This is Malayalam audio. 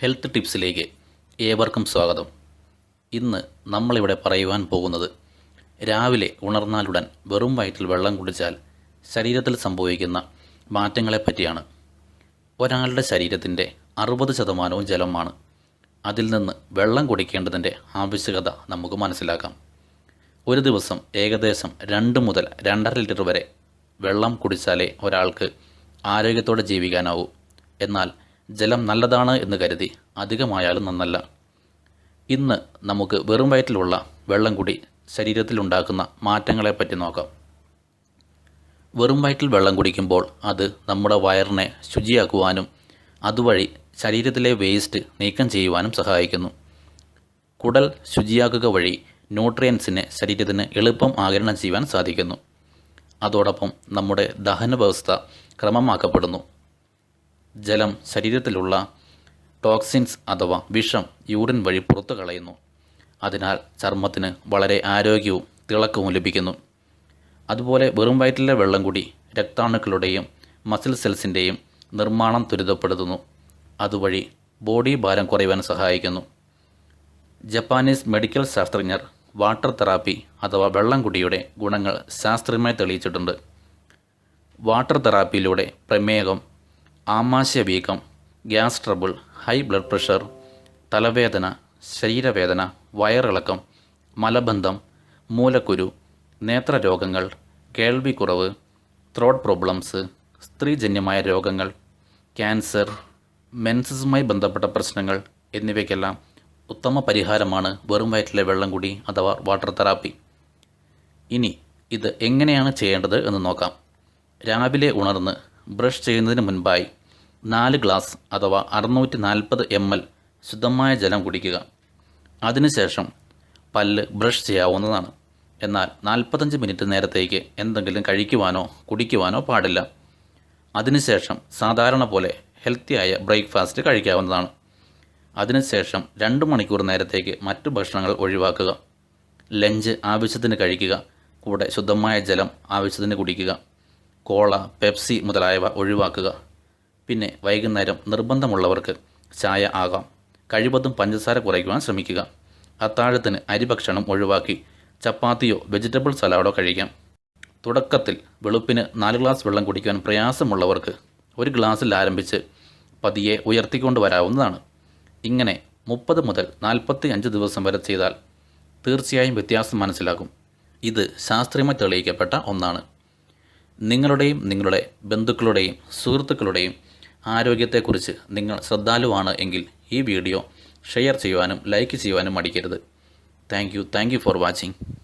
ഹെൽത്ത് ടിപ്സിലേക്ക് ഏവർക്കും സ്വാഗതം. ഇന്ന് നമ്മളിവിടെ പറയുവാൻ പോകുന്നത് രാവിലെ ഉണർന്നാലുടൻ വെറും വയറ്റിൽ വെള്ളം കുടിച്ചാൽ ശരീരത്തിൽ സംഭവിക്കുന്ന മാറ്റങ്ങളെ പറ്റിയാണ്. ഒരാളുടെ ശരീരത്തിന്റെ അറുപത് ശതമാനവും ജലമാണ്. അതിൽ നിന്ന് വെള്ളം കുടിക്കേണ്ടതിന്റെ ആവശ്യകത നമുക്ക് മനസ്സിലാക്കാം. ഒരു ദിവസം ഏകദേശം രണ്ട് മുതൽ രണ്ടര ലിറ്റർ വരെ വെള്ളം കുടിച്ചാലേ ഒരാൾക്ക് ആരോഗ്യത്തോടെ ജീവിക്കാനാവൂ. എന്നാൽ ജലം നല്ലതാണ് എന്ന് കരുതി അധികമായാലും നന്നല്ല. ഇന്ന് നമുക്ക് വെറും വയറ്റിലുള്ള വെള്ളം കൂടി ശരീരത്തിലുണ്ടാക്കുന്ന മാറ്റങ്ങളെപ്പറ്റി നോക്കാം. വെറും വയറ്റിൽ വെള്ളം കുടിക്കുമ്പോൾ അത് നമ്മുടെ വയറിനെ ശുചിയാക്കുവാനും അതുവഴി ശരീരത്തിലെ വേസ്റ്റ് നീക്കം ചെയ്യുവാനും സഹായിക്കുന്നു. കുടൽ ശുചിയാക്കുക വഴി ന്യൂട്രിയൻസിനെ ശരീരത്തിന് എളുപ്പം ആഗിരണം ചെയ്യുവാൻ സാധിക്കുന്നു. അതോടൊപ്പം നമ്മുടെ ദഹന വ്യവസ്ഥ ക്രമമാക്കപ്പെടുന്നു. ജലം ശരീരത്തിലുള്ള ടോക്സിൻസ് അഥവാ വിഷം യൂറിൻ വഴി പുറത്തു കളയുന്നു. അതിനാൽ ചർമ്മത്തിന് വളരെ ആരോഗ്യവും തിളക്കവും ലഭിക്കുന്നു. അതുപോലെ വെറും വയറ്റിലെ വെള്ളം കൂടി രക്താണുക്കളുടെയും മസിൽ സെൽസിന്റെയും നിർമ്മാണം ത്വരിതപ്പെടുത്തുന്നു. അതുവഴി ബോഡി ഭാരം കുറയുവാൻ സഹായിക്കുന്നു. ജപ്പാനീസ് മെഡിക്കൽ ശാസ്ത്രജ്ഞർ വാട്ടർ തെറാപ്പി അഥവാ വെള്ളം കുടിയുടെ ഗുണങ്ങൾ ശാസ്ത്രീയമായി തെളിയിച്ചിട്ടുണ്ട്. വാട്ടർ തെറാപ്പിയിലൂടെ പ്രമേഹം ആമാശയ വീക്കം gas trouble high blood pressure തലവേദന ശരീരവേദന വയറിളക്കം മലബന്ധം മൂലക്കുരു നേത്രരോഗങ്ങൾ കേൾവിക്കുറവ് ത്രോട്ട് പ്രോബ്ലംസ് സ്ത്രീജന്യമായ രോഗങ്ങൾ ക്യാൻസർ മെൻസസുമായി ബന്ധപ്പെട്ട പ്രശ്നങ്ങൾ എന്നിവയ്ക്കെല്ലാം ഉത്തമ പരിഹാരമാണ് വെറും വയറ്റിലെ വെള്ളം കുടി അഥവാ വാട്ടർ തെറാപ്പി. ഇനി ഇത് എങ്ങനെയാണ് ചെയ്യേണ്ടത് എന്ന് നോക്കാം. രാവിലെ ഉണർന്ന് ബ്രഷ് ചെയ്യുന്നതിന് മുൻപായി നാല് ഗ്ലാസ് അഥവാ അറുന്നൂറ്റി നാൽപ്പത് എം എൽ ശുദ്ധമായ ജലം കുടിക്കുക. അതിനുശേഷം പല്ല് ബ്രഷ് ചെയ്യാവുന്നതാണ്. എന്നാൽ നാൽപ്പത്തഞ്ച് മിനിറ്റ് നേരത്തേക്ക് എന്തെങ്കിലും കഴിക്കുവാനോ കുടിക്കുവാനോ പാടില്ല. അതിനുശേഷം സാധാരണ പോലെ ഹെൽത്തിയായ ബ്രേക്ക്ഫാസ്റ്റ് കഴിക്കാവുന്നതാണ്. അതിനുശേഷം രണ്ട് മണിക്കൂർ നേരത്തേക്ക് മറ്റു ഭക്ഷണങ്ങൾ ഒഴിവാക്കുക. ലഞ്ച് ആവശ്യത്തിന് കഴിക്കുക. കൂടെ ശുദ്ധമായ ജലം ആവശ്യത്തിന് കുടിക്കുക. കോള പെപ്സി മുതലായവ ഒഴിവാക്കുക. പിന്നെ വൈകുന്നേരം നിർബന്ധമുള്ളവർക്ക് ചായ ആകാം. കഴിവതും പഞ്ചസാര കുറയ്ക്കുവാൻ ശ്രമിക്കുക. അത്താഴത്തിന് അരിഭക്ഷണം ഒഴിവാക്കി ചപ്പാത്തിയോ വെജിറ്റബിൾ സലാഡോ കഴിക്കാം. തുടക്കത്തിൽ വെളുപ്പിന് നാല് ഗ്ലാസ് വെള്ളം കുടിക്കാൻ പ്രയാസമുള്ളവർക്ക് ഒരു ഗ്ലാസ്സിൽ ആരംഭിച്ച് പതിയെ ഉയർത്തിക്കൊണ്ട് വരാവുന്നതാണ്. ഇങ്ങനെ മുപ്പത് മുതൽ നാൽപ്പത്തി അഞ്ച് ദിവസം വരെ ചെയ്താൽ തീർച്ചയായും വ്യത്യാസം മനസ്സിലാകും. ഇത് ശാസ്ത്രീയമായി തെളിയിക്കപ്പെട്ട ഒന്നാണ്. നിങ്ങളുടെയും നിങ്ങളുടെ ബന്ധുക്കളുടെയും സുഹൃത്തുക്കളുടെയും ആരോഗ്യത്തെക്കുറിച്ച് നിങ്ങൾ ശ്രദ്ധാലുവാണ് എങ്കിൽ ഈ വീഡിയോ ഷെയർ ചെയ്യുവാനും ലൈക്ക് ചെയ്യുവാനും മടിക്കരുത്. Thank you. Thank you for watching.